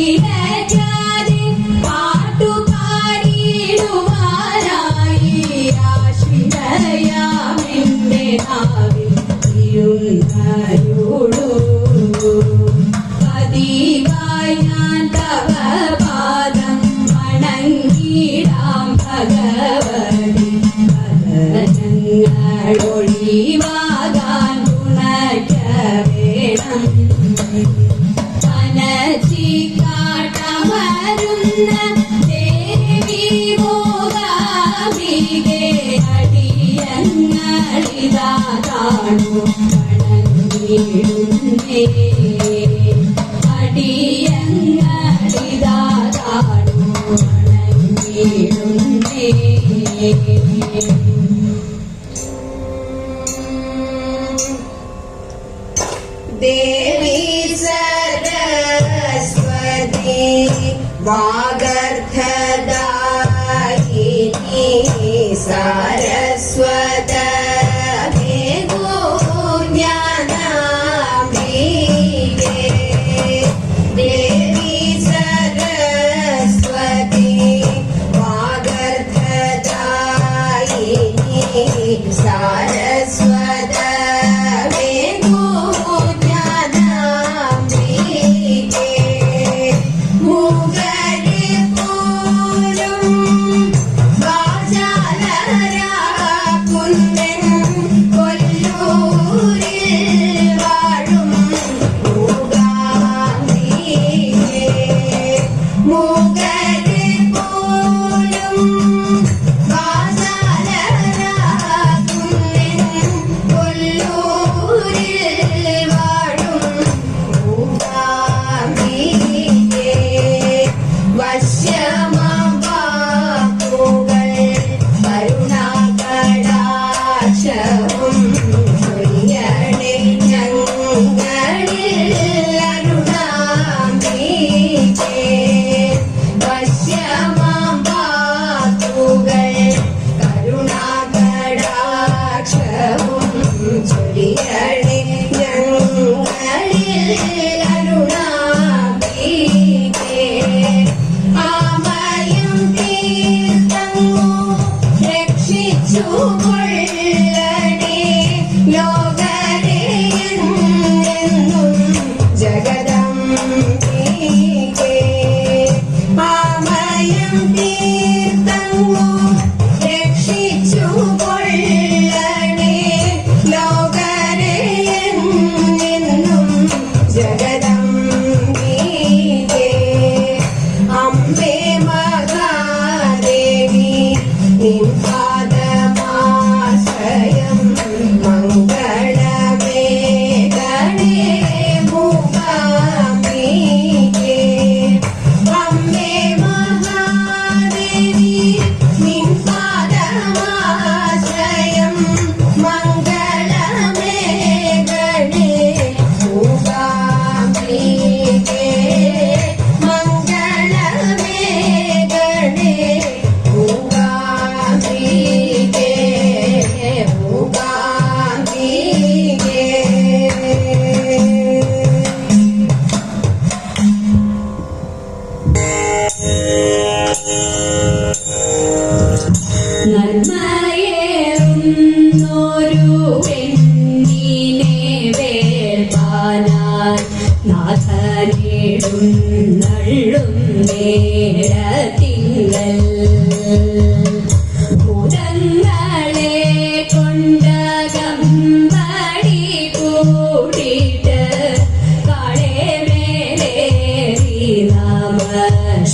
yeah. ഇടുന്നേ Isa more.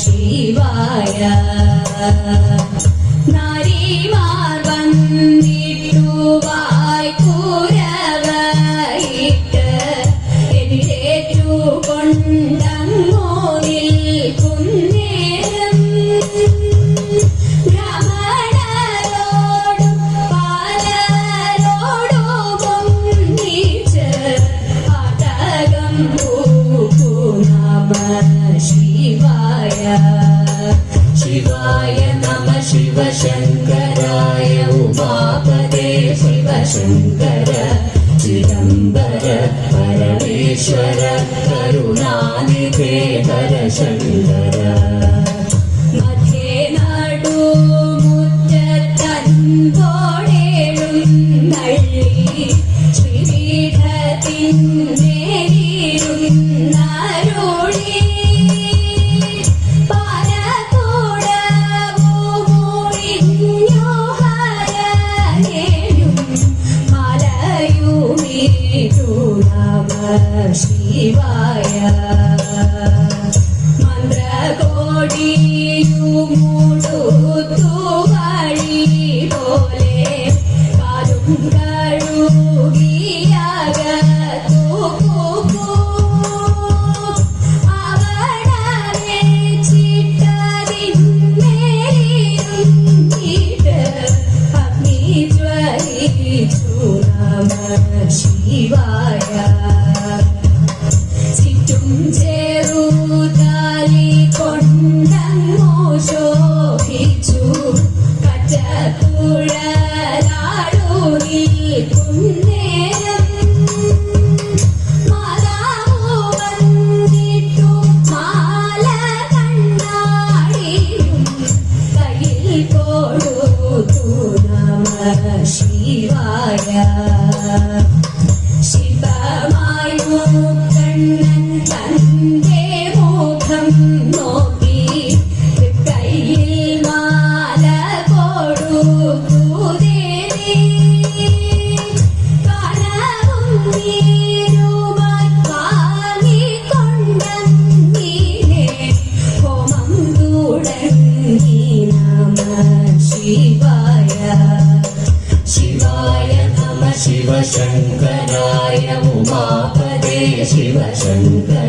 ശിവായ. നാരിമാർ വന്നിട്ടുവാ ശങ്കര ചിദംബര പരമേശ്വര കരുണാനിധേ ഹര ശങ്കര மந்திர கோடியும் 起来，神在。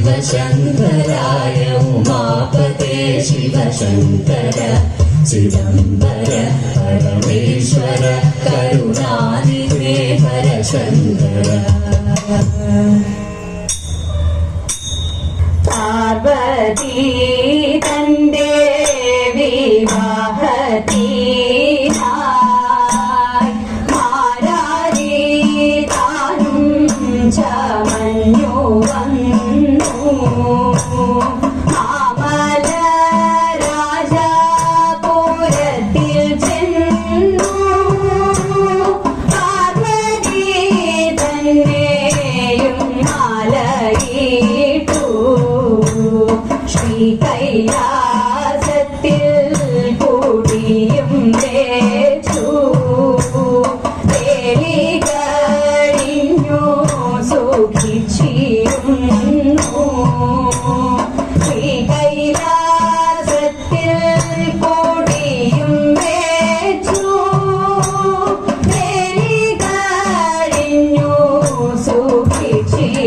ശിവശങ്കരായ ഉമാപതേ ശിവശങ്കര ചിദംബര പരമേശ്വര കരുണാനിധേ ഹരശങ്കര. പാർവതി തന്റെ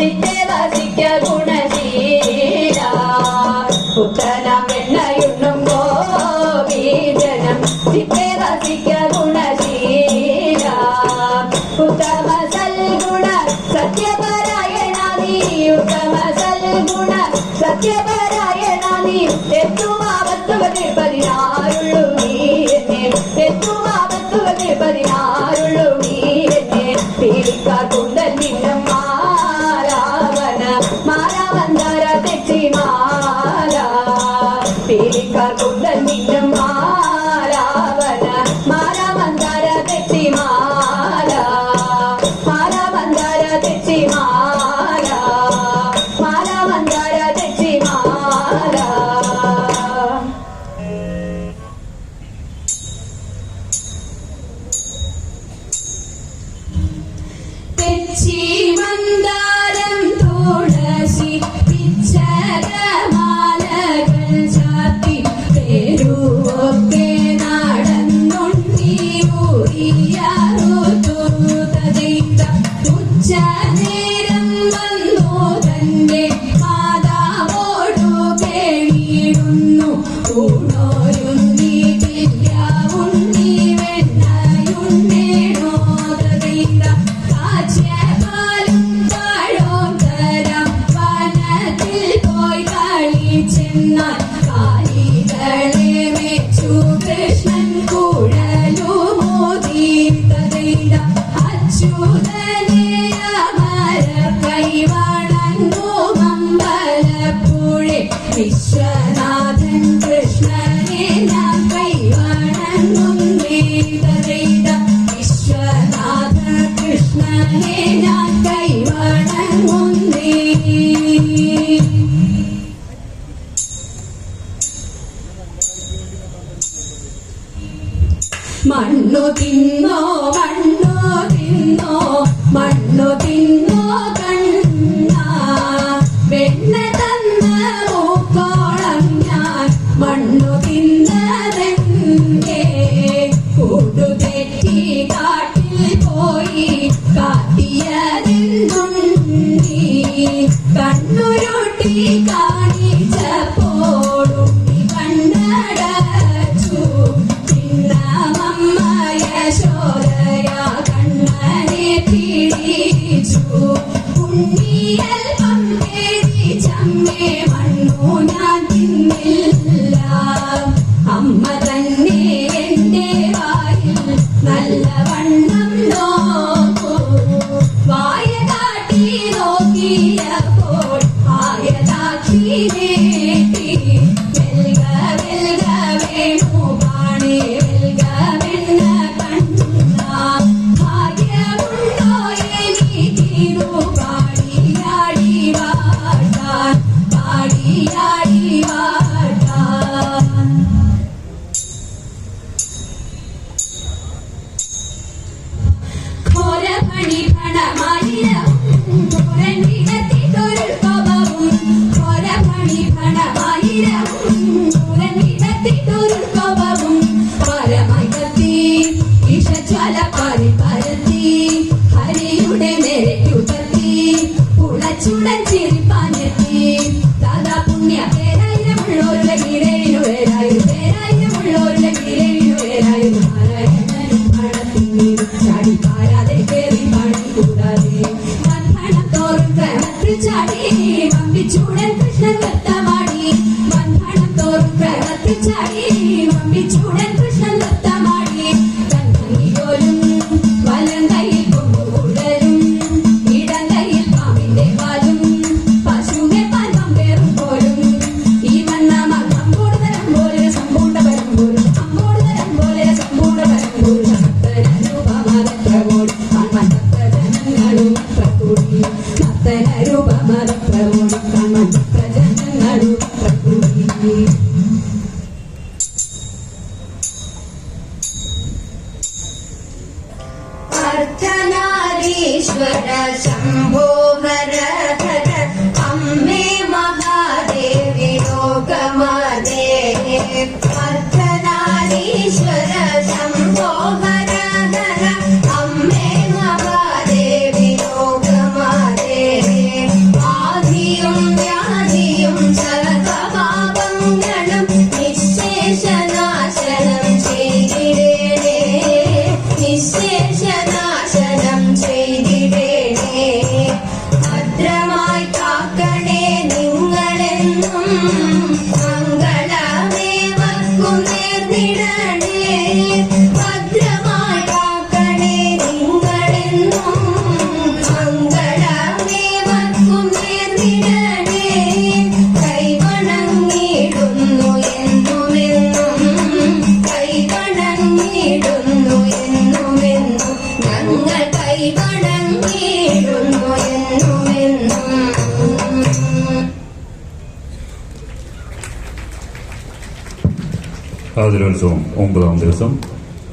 Si te vas y que hago 你的妈 vacation. காட்டி നീലപ്പോൾ ആയതാക്കിയേ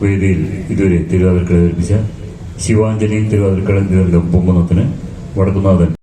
വേദിയിൽ ഇതുവരെ തിരുവാതിർക്കളെ ഏൽപ്പിച്ച ശിവാഞ്ജലി തിരുവാതിരക്കള എന്നിവരുടെ പൊമ്പുന്നത്തിന് വടക്കുന്നാഥൻ